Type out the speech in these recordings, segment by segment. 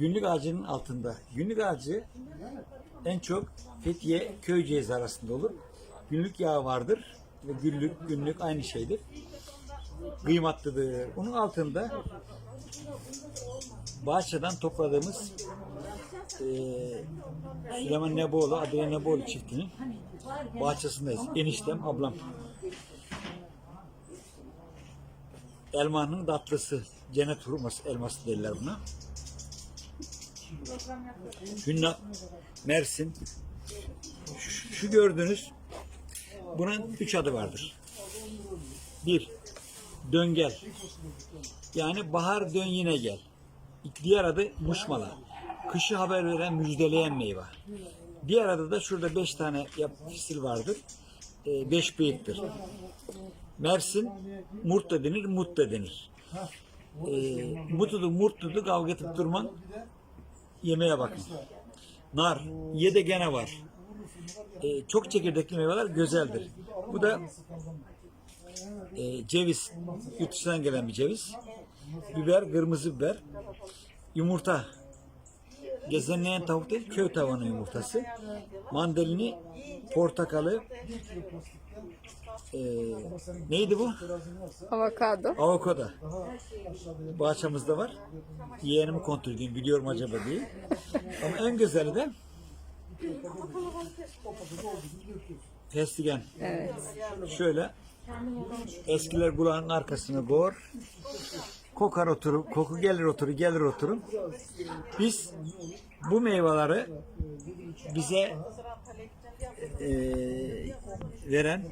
Günlük ağacının altında. Günlük ağacı en çok Fethiye Köyceğiz arasında olur. Günlük yağı vardır ve günlük günlük aynı şeydir. Kıymatlıdır. Onun altında bahçeden topladığımız eee Süleyman Neboğlu, Adile Neboğlu çiftinin bahçesindeyiz. Eniştem, ablam. Elmanın tatlısı, cennet hurması, elması derler buna. Hünna, Mersin. Şu, şu gördüğünüz, bunun üç adı vardır. Bir, döngel. Yani bahar dön yine gel. Diğer adı muşmala. Kışı haber veren müjdeleyen meyve. Diğer adı da şurada beş tane yap fisil vardır. Ee, beş bıyıktır. Mersin murt da denir, mut da denir. Ee, mutudu, murtudu kavga edip durman yemeğe bakın. Nar, ye de gene var. Ee, çok çekirdekli meyveler güzeldir. Bu da e, ceviz, yurt gelen bir ceviz. Biber, kırmızı biber. Yumurta. Gezenleyen tavuk değil, köy tavanı yumurtası. Mandalini, portakalı. e, neydi bu? Avokado. Avokado. Bahçemizde var. Yeğenimi kontrol edeyim, biliyorum acaba diye. Ama en güzeli de festigen. Evet. Şöyle eskiler kulağının arkasına koyar. Kokar oturur, koku gelir oturur, gelir oturur. Biz bu meyveleri bize eee, veren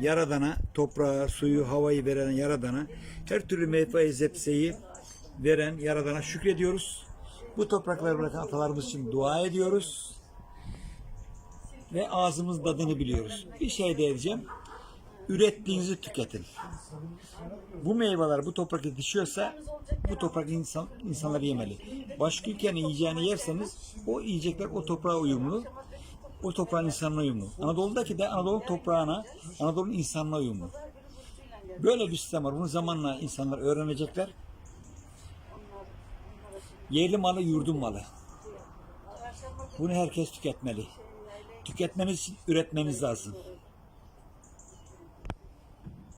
Yaradan'a, toprağı, suyu, havayı veren Yaradan'a, her türlü meyve zepseyi veren Yaradan'a şükrediyoruz. Bu toprakları bırakan atalarımız için dua ediyoruz. Ve ağzımız tadını biliyoruz. Bir şey de edeceğim. Ürettiğinizi tüketin. Bu meyveler bu toprak yetişiyorsa bu toprak insan, insanlar yemeli. Başka ülkenin yiyeceğini yerseniz o yiyecekler o toprağa uyumlu. O toprağın insanına uyumlu. Anadolu'daki de Anadolu toprağına, Anadolu'nun insanına uyumlu. Böyle bir sistem var. Bunu zamanla insanlar öğrenecekler. Yerli malı yurdun malı. Bunu herkes tüketmeli. Tüketmeniz için üretmeniz lazım.